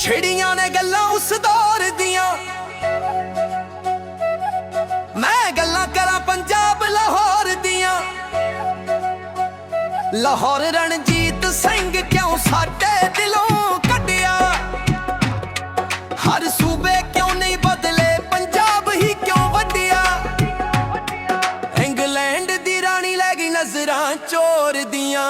ਛੇੜੀਆਂ ਨੇ ਗੱਲਾਂ ਉਸ ਦੌਰ ਦੀਆਂ। ਮੈਂ ਗੱਲਾਂ ਕਰਾਂ ਪੰਜਾਬ, ਲਾਹੌਰ ਦੀਆਂ। ਲਾਹੌਰ ਰਣਜੀਤ ਸਿੰਘ ਕਿਉਂ ਸਾਡੇ ਦਿਲੋਂ ਕੱਢਿਆ? ਹਰ ਸੂਬੇ ਕਿਉਂ ਨਹੀਂ ਬਦਲੇ, ਪੰਜਾਬ ਹੀ ਕਿਉਂ ਵੱਡਿਆ ਇੰਗਲੈਂਡ ਦੀ ਰਾਣੀ ਲੈ ਗਈ ਨਜ਼ਰਾਂ ਚੋਰ ਦੀਆਂ।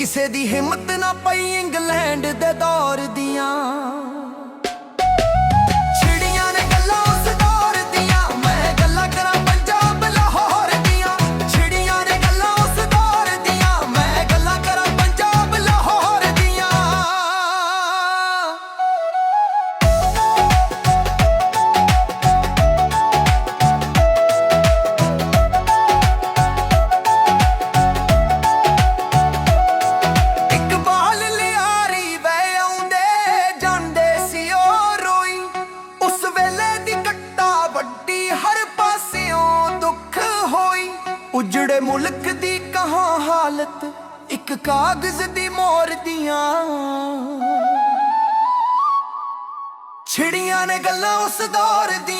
ਕਿਸੇ ਦੀ ਹਿੰਮਤ ਨਾ ਪਈ ਇੰਗਲੈਂਡ ਦੇ ਦੌਰ ਦੀ। ਮੁਲਕ ਦੀ ਕਹਾਂ ਹਾਲਤ, ਇੱਕ ਕਾਗਜ਼ ਦੀ ਮੋਰ ਦੀਆਂ। ਛਿੜੀਆਂ ਨੇ ਗੱਲਾਂ ਉਸ ਦੌਰ ਦੀਆਂ।